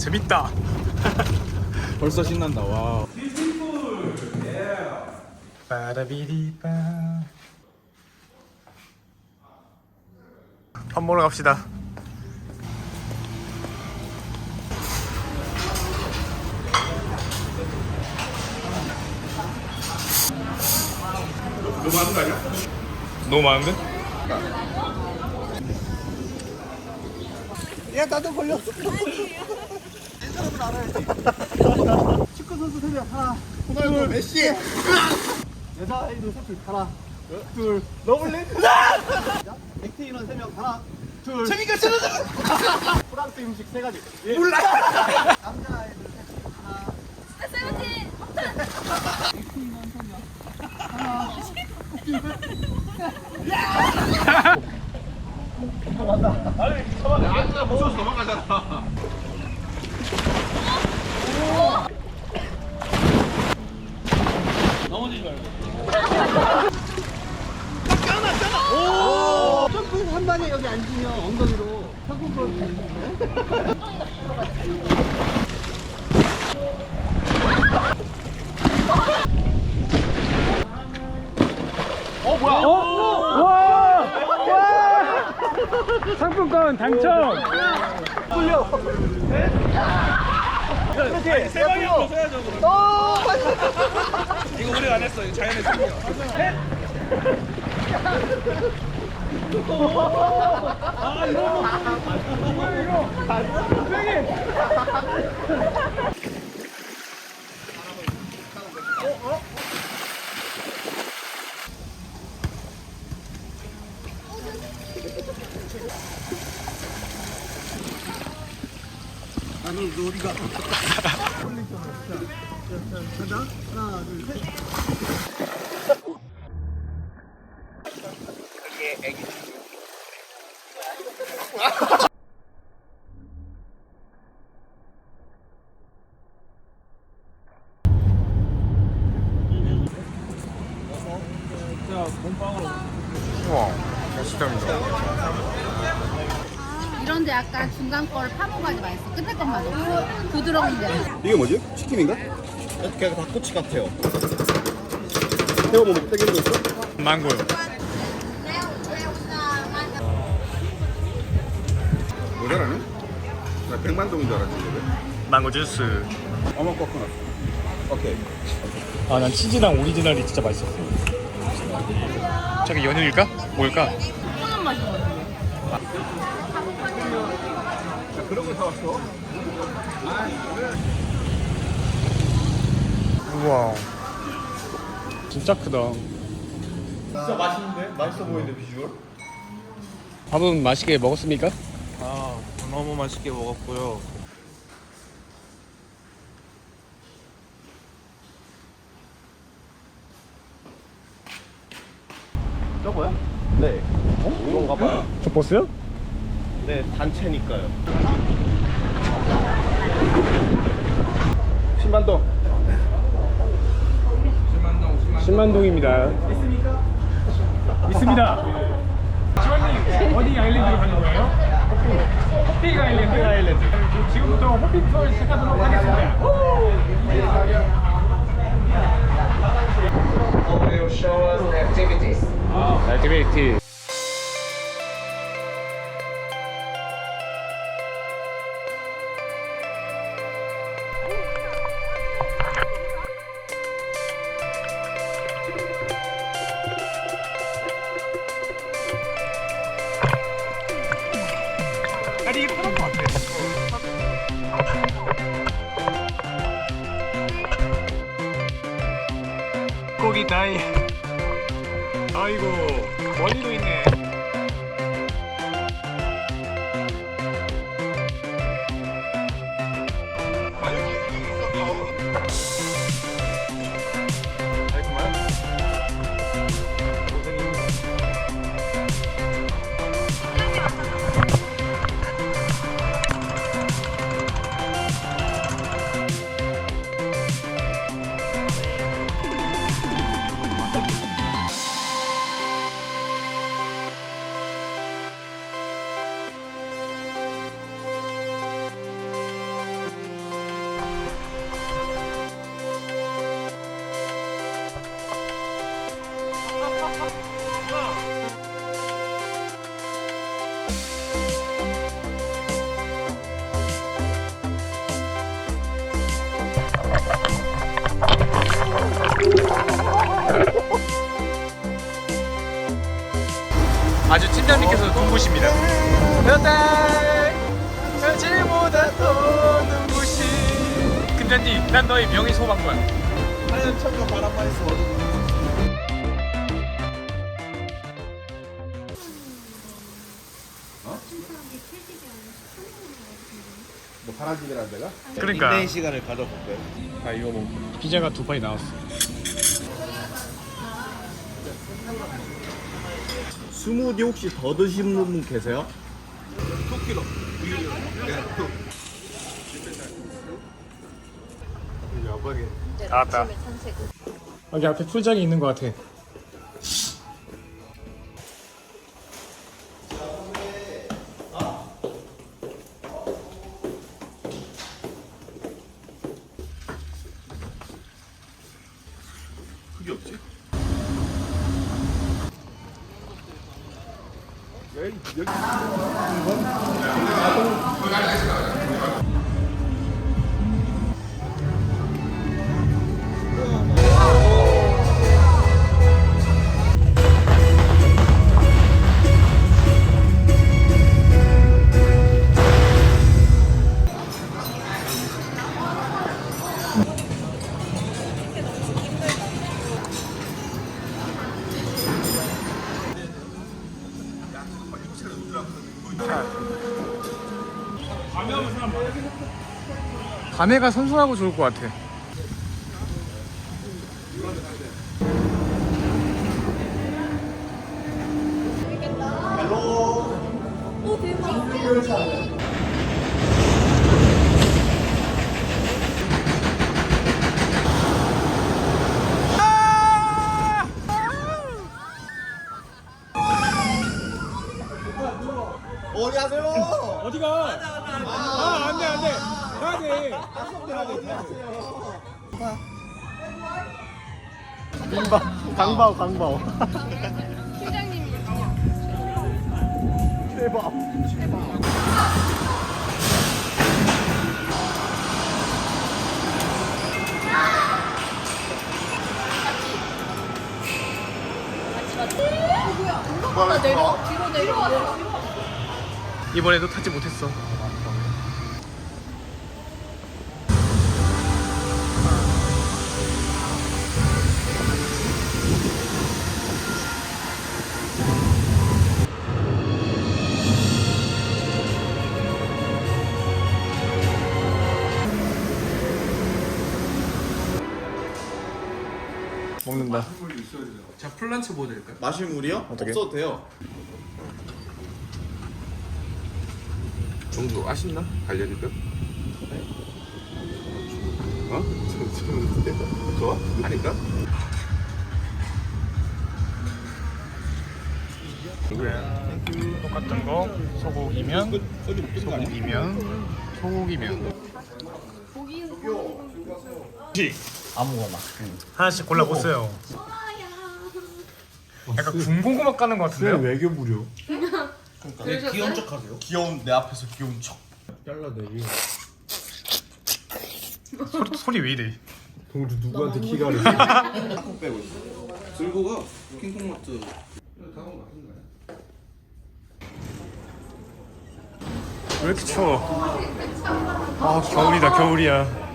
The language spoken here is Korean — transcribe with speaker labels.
Speaker 1: 재밌다.
Speaker 2: 벌써 신난다. 와.
Speaker 1: 빠라비리빠. 밥 먹으러 갑시다.
Speaker 2: 너무 많은 거 아니야?
Speaker 1: 너무 많은데?
Speaker 3: 야 나도 걸렸어. 축구 선수 세명 하나.
Speaker 2: 호날두 메시.
Speaker 3: 여자 아이돌 세명 하나. 둘. 러블리. 액트 인원 세명 하나. 둘. 재미가 싫어. 프랑스 음식 세 가지. 예. 몰라. 남자 아이돌 세명 하나.
Speaker 4: 세븐틴 폭탄
Speaker 3: 액트 인원 세명 하나.
Speaker 2: 아까 무서워서 도망가잖아.
Speaker 3: 앉으면 엉덩이로 상품권
Speaker 1: 상품권 당첨.
Speaker 2: 세 방이 한 써야죠. 이거 우리가 안 했어. 이거 자연의 생명.
Speaker 3: 나는 놀이가 가자 하나 둘셋
Speaker 1: 우와, 맛있답니다.
Speaker 4: 이런데 약간 중간 거를 파먹어야지 맛있어 끝에 건 맛없어 부드러운데
Speaker 2: 이게 뭐지? 치킨인가?
Speaker 3: 그냥 닭꼬치 같아요 태워 먹으면 땡기는 거 있어?
Speaker 1: 망고요.
Speaker 2: 뭐 잘하네? 나 백만동인 줄 알았지. 이거.
Speaker 1: 망고 주스.
Speaker 2: 어머 코코넛. 오케이.
Speaker 1: 아, 난 치즈랑 오리지널이 진짜 맛있었어. 저게 연유일까? 뭘까?
Speaker 4: 코코넛 맛이 나는데
Speaker 2: 자, 그런 거 사왔어.
Speaker 1: 우와. 진짜 크다.
Speaker 3: 진짜 맛있는데? 맛있어 보이는데 비주얼?
Speaker 1: 밥은 맛있게 먹었습니까?
Speaker 5: 아, 너무 맛있게 먹었고요.
Speaker 3: 저거요? 네 어? 이건가 봐요
Speaker 1: 저 버스요?
Speaker 3: 네 단체니까요 신반동
Speaker 1: 10만동입니다. 있습니까? 있습니다. 지원님 어디 아일랜드로 가는 거예요? 호핑 아일랜드. 호핑 아일랜드. 지금부터 호핑 투어를 시작하도록 하겠습니다. 액티비티. 아니 이게 편한 것같 아. 아이고 멀리도 아주 팀장님께서 눈부십니다.
Speaker 6: 여태 며칠보다 더 눈부신
Speaker 1: 금잔디, 난 너의 명예 소방관.
Speaker 6: 하얀 천과 바람만에서
Speaker 2: 뭐 파란 집이라는 데가?
Speaker 1: 그러니까.
Speaker 6: 인내의 시간을 가져볼까요?
Speaker 1: 아 이거 뭐 피자가 두 판이 나왔어.
Speaker 6: 스무디 혹시 더 드시는 분 계세요?
Speaker 1: 나왔다. 여기 앞에 풀장이 있는 것 같아.
Speaker 2: 그게 없지?
Speaker 1: 여기 감회가 선선하고 좋을 것 같아.
Speaker 6: 어디 가세요?
Speaker 1: 어디가? 아 안 돼 안 돼
Speaker 6: 민바 강바오 강바오
Speaker 7: 팀장님이
Speaker 6: 대박
Speaker 7: 나 내려 뒤로 내려
Speaker 1: 이번에도 타지 못했어.
Speaker 8: 자 플란츠 뭐 드릴까요?
Speaker 6: 마실 물이요?
Speaker 1: 어떻게?
Speaker 6: 없어도 돼요
Speaker 2: 정주 아쉽나? 갈려니까? 어? 저, 저, 좋아? 아닌가?
Speaker 1: 똑같은 거 소고기면 소고기면 소고기면
Speaker 6: 아무거나
Speaker 1: 하나씩 골라 보세요. 약간 군고구마 까는 것 같은데요?
Speaker 6: 외교 부려
Speaker 8: 네, 귀여운 척 하세요.
Speaker 6: 귀여운 내 앞에서 귀여운 척
Speaker 1: 소리, 소리 왜 이래?
Speaker 2: 동주 누구한테 키가 를
Speaker 8: 들고 가 킹콩마트.
Speaker 1: 왜 이렇게 추워? 아 겨울이다 겨울이야.